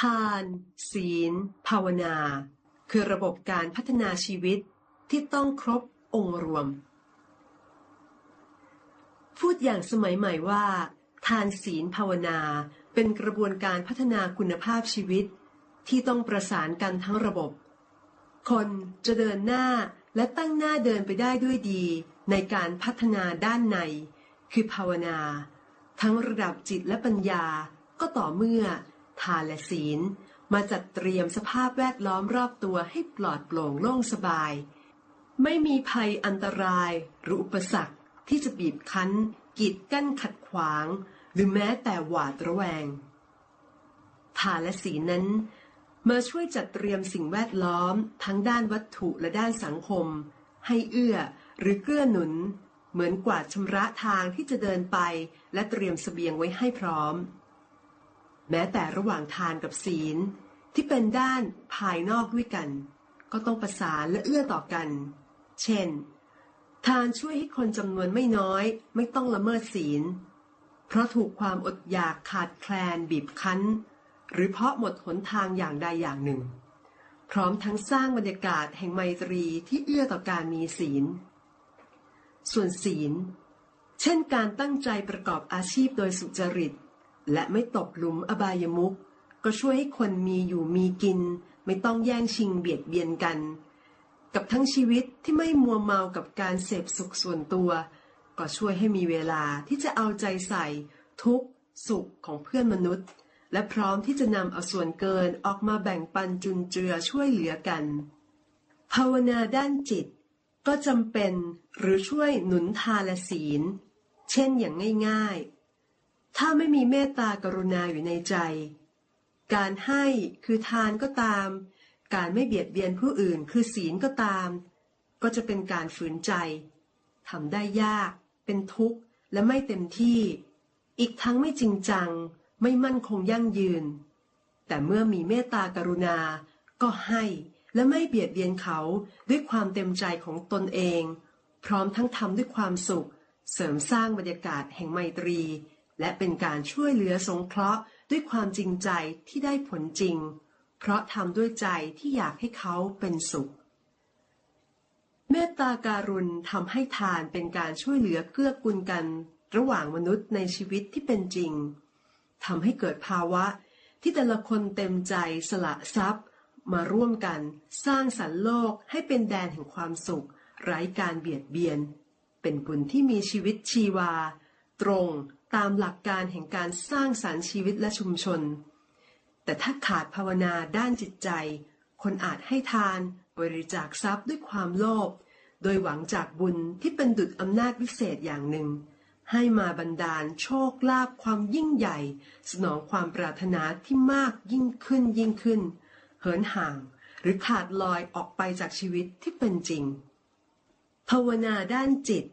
ทาน ศีล ภาวนา คือระบบการพัฒนาชีวิตที่ต้องครบองค์รวม พูดอย่างสมัยใหม่ว่า ทานศีลภาวนาเป็นกระบวนการพัฒนาคุณภาพชีวิต ที่ต้องประสานกันทั้งระบบ คนจะเดินหน้าและตั้งหน้าเดินไปได้ด้วยดี ในการพัฒนาด้านใน คือภาวนา ทั้งระดับจิตและปัญญาก็ต่อเมื่อ ทานและศีล มาจัดเตรียมสภาพแวดล้อมรอบตัวให้ปลอดโปร่งโล่งสบาย ไม่มีภัยอันตรายหรืออุปสรรคที่จะบีบคั้น กีดกั้นขัดขวาง หรือแม้แต่หวาดระแวงทานและศีลนั้น มาช่วยจัดเตรียมสิ่งแวดล้อมทั้งด้านวัตถุและด้านสังคม ให้เอื้อหรือเกื้อหนุน เหมือนกวาดชำระทางที่จะเดินไป และเตรียมสเสบียงไว้ให้พร้อม แม้แต่ระหว่างทานกับศีล ที่เป็นด้านภายนอกด้วยกัน ก็ต้องประสานและเอื้อต่อกัน เช่น ทานช่วยให้คนจำนวนไม่น้อยไม่ต้องละเมิดศีล เพราะถูกความอดอยากขาดแคลนบีบคั้น หรือเพราะหมดหนทางอย่างใดอย่างหนึ่ง พร้อมทั้งสร้างบรรยากาศแห่งไมตรีที่เอื้อต่อการมีศีล ส่วนศีล เช่นการตั้งใจประกอบอาชีพโดยสุจริต และไม่ตกหลุมอบายมุขก็ช่วยให้คนมีอยู่มีกิน ไม่ต้องแย่งชิงเบียดเบียนกัน กับทั้งชีวิตที่ไม่มัวเมากับการเสพสุขส่วนตัว ก็ช่วยให้มีเวลาที่จะเอาใจใส่ ทุกสุขของเพื่อนมนุษย์ และพร้อมที่จะนำเอาส่วนเกินออกมาแบ่งปันจุนเจือช่วยเหลือกัน ภาวนาด้านจิต ก็จำเป็นหรือช่วยหนุนทานและศีล เช่นอย่างง่ายๆ ถ้าไม่มีเมตตากรุณาอยู่ในใจ การให้คือทานก็ตาม การไม่เบียดเบียนผู้อื่นคือศีลก็ตาม ก็จะเป็นการฝืนใจทำได้ยาก เป็นทุกข์และไม่เต็มที่ อีกทั้งไม่จริงจัง ไม่มั่นคงยั่งยืน แต่เมื่อมีเมตตากรุณา ก็ให้และไม่เบียดเบียนเขาด้วยความเต็มใจของตนเอง พร้อมทั้งทำด้วยความสุข เสริมสร้างบรรยากาศแห่งไมตรี และเป็นการช่วยเหลือสงเคราะห์ด้วยความจริงใจที่ได้ผลจริง เพราะทำด้วยใจที่อยากให้เขาเป็นสุข เมตตาการุณทำให้ทานเป็นการช่วยเหลือเกื้อกูลกัน ระหว่างมนุษย์ในชีวิตที่เป็นจริงทำให้เกิดภาวะที่แต่ละคนเต็มใจสละทรัพย์ มาร่วมกันสร้างสรรค์โลกให้เป็นแดนแห่งความสุข ไร้การเบียดเบียน เป็นบุญที่มีชีวิตชีวา ตรง ตามหลักการแห่งการสร้างสรรค์ชีวิตและชุมชน แต่ถ้าขาดภาวนาด้านจิตใจ คนอาจให้ทาน บริจาคทรัพย์ด้วยความโลภ โดยหวังจากบุญที่เป็นดุจอำนาจวิเศษอย่างหนึ่ง ให้มาบันดาลโชคลาภความยิ่งใหญ่ สนองความปรารถนาที่มากยิ่งขึ้นยิ่งขึ้น เหินห่างหรือขาดลอยออกไปจากชีวิตที่เป็นจริง ภาวนาด้านจิต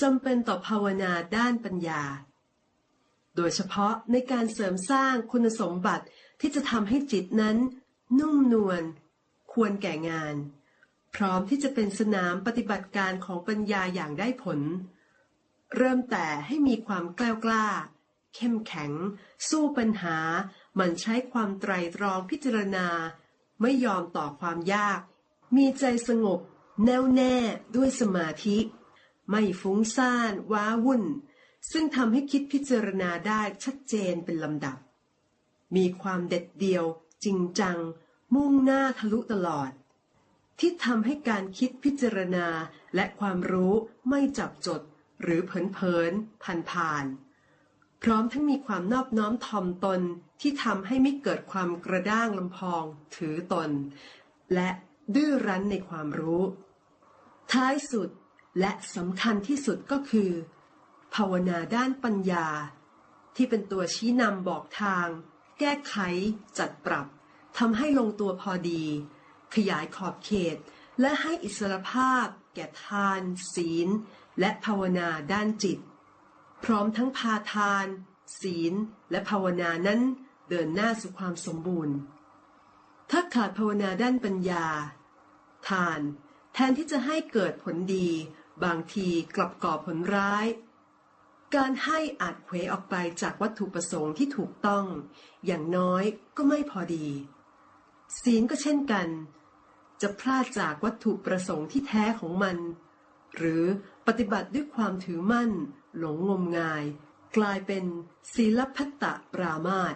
จำเป็นต่อภาวนาด้านปัญญา โดยเฉพาะในการเสริมสร้างคุณสมบัติที่จะทำให้จิตนั้น นุ่มนวลควรแก่งาน พร้อมที่จะเป็นสนามปฏิบัติการของปัญญาอย่างได้ผล เริ่มแต่ให้มีความกล้ากล้า เข้มแข็ง สู้ปัญหา มันใช้ความไตรตรองพิจารณา ไม่ยอมต่อความยาก มีใจสงบ แน่วแน่ด้วยสมาธิ ไม่ฟุ้งซ่าน ว้าวุ่น ซึ่งทำให้คิดพิจารณาได้ชัดเจนเป็นลำดับ มีความเด็ดเดี่ยว จริงจัง มุ่งหน้าทะลุตลอด ที่ทำให้การคิดพิจารณาและความรู้ไม่จับจดหรือเผลอๆผ่านผ่านๆพร้อมทั้งมีความนอบน้อมถ่อมตนที่ทำให้ไม่เกิดความกระด้างลำพอง ถือตน และดื้อรั้นในความรู้ ท้ายสุด และสำคัญที่สุดก็คือ ภาวนาด้านปัญญา ที่เป็นตัวชี้นำบอกทาง แก้ไข จัดปรับทำให้ลงตัวพอดี ขยายขอบเขต และให้อิสรภาพ แก่ทาน ศีล และภาวนาด้านจิต พร้อมทั้งพาทาน ศีล และภาวนานั้นเดินหน้าสู่ความสมบูรณ์ ถ้าขาดภาวนาด้านปัญญา ทาน แทนที่จะให้เกิดผลดี บางทีกลับก่อผลร้าย การให้อาจเขวออกไปจากวัตถุประสงค์ที่ถูกต้อง อย่างน้อยก็ไม่พอดี ศีลก็เช่นกัน จะพลาดจากวัตถุประสงค์ที่แท้ของมัน หรือปฏิบัติด้วยความถือมั่น หลงงมงาย กลายเป็นศีลพัตตปรามาส